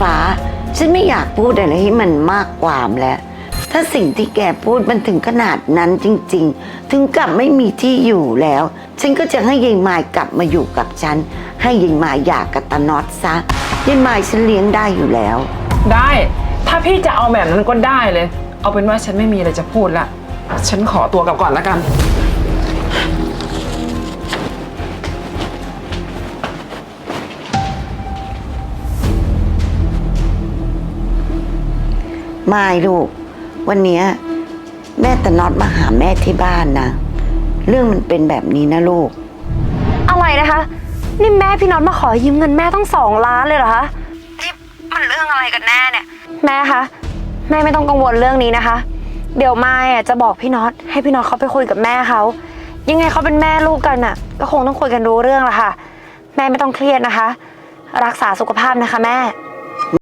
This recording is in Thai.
ฟ้า ฉันไม่อยากพูดอะไรให้มันมากความแล้ว ถ้าสิ่งที่แกพูดมันถึงขนาดนั้นจริง ๆ ถึงกับไม่มีที่อยู่แล้ว ฉันก็จะให้ยายมายกลับมาอยู่กับฉัน ให้ยายมายหย่ากับตาน็อตซะยายมายฉันเลี้ยงได้อยู่แล้ว ได้ ถ้าพี่จะเอาแบบนั้นก็ได้เลย เอาเป็นว่าฉันไม่มีอะไรจะพูดละ ฉันขอตัวกลับก่อนละกัน ไม่ลูก วันเนี้ยแม่ตาน็อตมาหาแม่ที่บ้านนะ เรื่องมันเป็นแบบนี้นะลูก อะไรนะคะ นี่แม่พี่น็อตมาขอยืมเงินแม่ต้องสองล้านเลยเหรอคะนี่มันเรื่องอะไรกันแน่เนี่ย แม่คะแม่ไม่ต้องกังวลเรื่องนี้นะคะ เดี๋ยวมายอะจะบอกพี่น็อตให้พี่น็อตเขาไปคุยกับแม่เขายังไงเขาเป็นแม่ลูกกันอะ ก็คงต้องคุยกันรู้เรื่องละค่ะ แม่ไม่ต้องเครียดนะคะ รักษาสุขภาพนะคะแม่